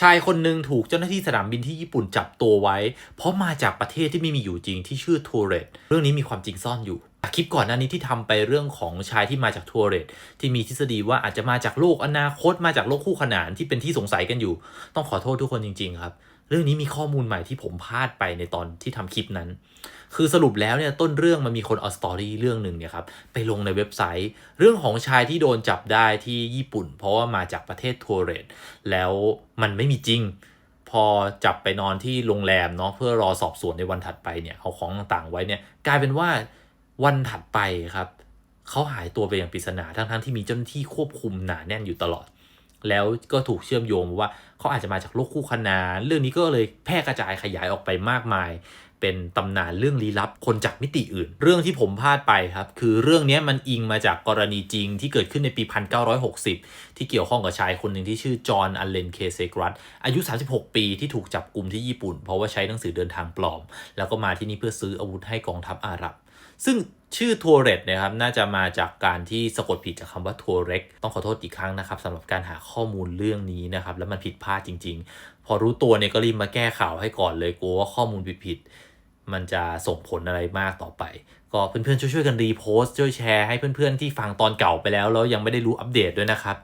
ชายคนหนึ่งถูกเจ้าหน้าที่สนามบินที่ญี่ปุ่นจับตัวไว้ เพราะมาจากประเทศที่ไม่มีอยู่จริงที่ชื่อทูเรตเรื่องนี้มีความจริงซ่อนอยู่ คลิปก่อนหน้านี้ที่ทำไปเรื่องของชายที่มาจากทัวเรตที่มีทฤษฎีว่าอาจจะมาจากโลกอนาคตมาจากโลกคู่ขนานที่เป็นที่สงสัยกันอยู่ ต้องขอโทษทุกคนจริง ๆ ครับ เรื่องนี้มีข้อมูลใหม่ที่ผมพลาดไปในตอนที่ทำคลิปนั้น คือสรุปแล้วเนี่ยต้นเรื่องมันมีคนเอาสตอรี่เรื่องหนึ่งเนี่ยครับไปลงในเว็บไซต์ เรื่องของชายที่โดนจับได้ที่ญี่ปุ่น เพราะว่ามาจากประเทศทัวเรตแล้วมันไม่มีจริงพอจับไปนอนที่โรงแรมเนาะเพื่อรอสอบสวนในวันถัดไปเนี่ยเอาของต่างๆไว้เนี่ยกลายเป็นว่า วันถัดไปครับเขาหายตัวไปอย่างปริศนาทั้งๆที่มีเจ้าหน้าที่ควบคุมหนาแน่นอยู่ตลอด แล้วก็ถูกเชื่อมโยงว่าเขาอาจจะมาจากโลกคู่ขนาน เรื่องนี้ก็เลยแพร่กระจายขยายออกไปมากมาย เป็นตำนานเรื่องลี้ลับคนจากมิติอื่น เรื่องที่ผมพลาดไปครับ คือเรื่องนี้มันอิงมาจากกรณีจริงที่เกิดขึ้นในปี 1960 ที่เกี่ยวข้องกับชายคนหนึ่งที่ชื่อจอห์นอัลเลนเคเซกรัตอายุ 36 ปีที่ถูกจับกลุ่มที่ญี่ปุ่น เพราะว่าใช้หนังสือเดินทางปลอม แล้วก็มาที่นี่เพื่อซื้ออาวุธให้กองทัพอาหรับ ซึ่งชื่อทัวเรตนะครับน่าจะมาจากการที่สะกดผิดจากคำว่าทัวเร็กต้องขอโทษอีกครั้งนะครับสำหรับการหาข้อมูลเรื่องนี้นะครับแล้วมันผิดพลาดจริง ๆ พอรู้ตัวเนี่ยก็รีบมาแก้ข่าวให้ก่อนเลยกลัวว่าข้อมูลผิดๆ มันจะส่งผลอะไรมากต่อไป ก็เพื่อนๆช่วยๆกันรีโพสต์ช่วยแชร์ให้เพื่อนๆที่ฟังตอนเก่าไปแล้วแล้วยังไม่ได้รู้อัปเดตด้วยนะครับ